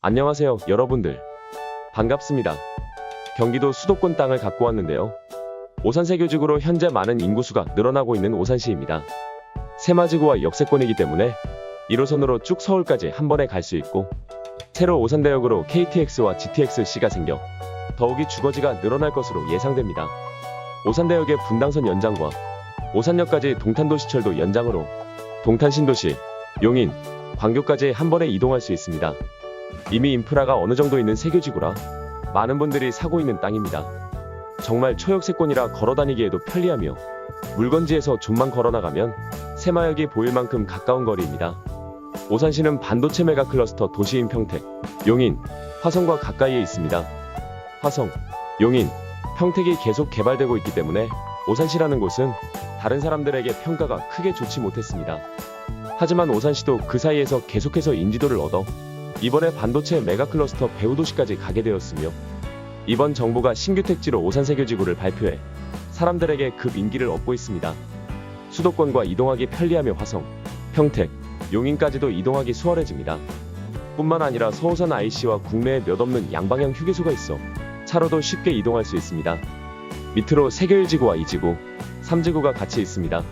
안녕하세요, 여러분들. 반갑습니다. 경기도 수도권 땅을 갖고 왔는데요. 오산세교지구로 현재 많은 인구수가 늘어나고 있는 오산시입니다. 세마지구와 역세권이기 때문에 1호선으로 쭉 서울까지 한 번에 갈 수 있고 새로 오산대역으로 KTX와 GTX-C가 생겨 더욱이 주거지가 늘어날 것으로 예상됩니다. 오산대역의 분당선 연장과 오산역까지 동탄도시철도 연장으로 동탄신도시, 용인, 광교까지 한 번에 이동할 수 있습니다. 이미 인프라가 어느 정도 있는 세교지구라 많은 분들이 사고 있는 땅입니다. 정말 초역세권이라 걸어다니기에도 편리하며 물건지에서 좀만 걸어나가면 새마역이 보일 만큼 가까운 거리입니다. 오산시는 반도체 메가 클러스터 도시인 평택, 용인, 화성과 가까이에 있습니다. 화성, 용인, 평택이 계속 개발되고 있기 때문에 오산시라는 곳은 다른 사람들에게 평가가 크게 좋지 못했습니다. 하지만 오산시도 그 사이에서 계속해서 인지도를 얻어 이번에 반도체 메가 클러스터 배우도시까지 가게 되었으며 이번 정부가 신규 택지로 오산세교지구를 발표해 사람들에게 급 인기를 얻고 있습니다. 수도권과 이동하기 편리하며 화성, 평택, 용인까지도 이동하기 수월해집니다. 뿐만 아니라 서호산 IC와 국내에 몇 없는 양방향 휴게소가 있어 차로도 쉽게 이동할 수 있습니다. 밑으로 세계일지구와 이지구, 삼지구가 같이 있습니다.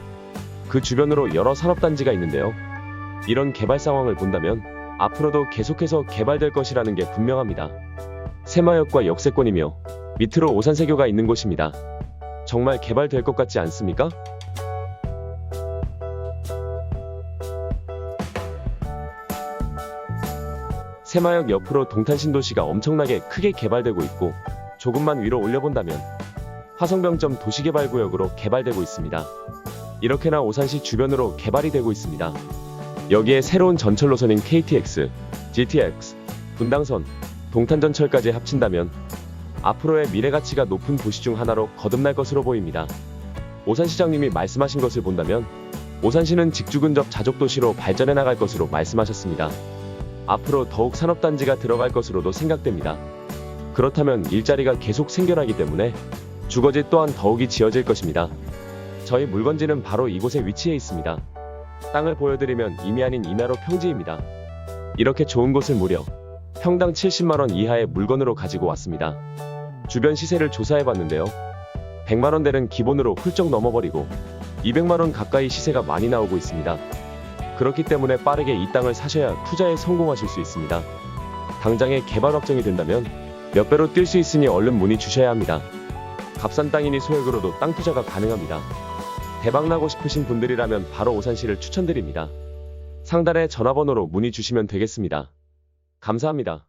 그 주변으로 여러 산업단지가 있는데요. 이런 개발 상황을 본다면 앞으로도 계속해서 개발될 것이라는 게 분명합니다. 새마역과 역세권이며 밑으로 오산세교가 있는 곳입니다. 정말 개발될 것 같지 않습니까? 새마역 옆으로 동탄신도시가 엄청나게 크게 개발되고 있고 조금만 위로 올려본다면 화성병점 도시개발구역으로 개발되고 있습니다. 이렇게나 오산시 주변으로 개발이 되고 있습니다. 여기에 새로운 전철 노선인 KTX, GTX, 분당선, 동탄전철까지 합친다면 앞으로의 미래 가치가 높은 도시 중 하나로 거듭날 것으로 보입니다. 오산시장님이 말씀하신 것을 본다면 오산시는 직주 근접 자족 도시로 발전해 나갈 것으로 말씀하셨습니다. 앞으로 더욱 산업단지가 들어갈 것으로도 생각됩니다. 그렇다면 일자리가 계속 생겨나기 때문에 주거지 또한 더욱이 지어질 것입니다. 저희 물건지는 바로 이곳에 위치해 있습니다. 땅을 보여드리면 이미 아닌 이나로 평지입니다. 이렇게 좋은 곳을 무려 평당 70만원 이하의 물건으로 가지고 왔습니다. 주변 시세를 조사해 봤는데요. 100만원대는 기본으로 훌쩍 넘어버리고 200만원 가까이 시세가 많이 나오고 있습니다. 그렇기 때문에 빠르게 이 땅을 사셔야 투자에 성공하실 수 있습니다. 당장에 개발 확정이 된다면 몇 배로 뛸 수 있으니 얼른 문의 주셔야 합니다. 값싼 땅이니 소액으로도 땅 투자가 가능합니다. 대박나고 싶으신 분들이라면 바로 오산시를 추천드립니다. 상단의 전화번호로 문의 주시면 되겠습니다. 감사합니다.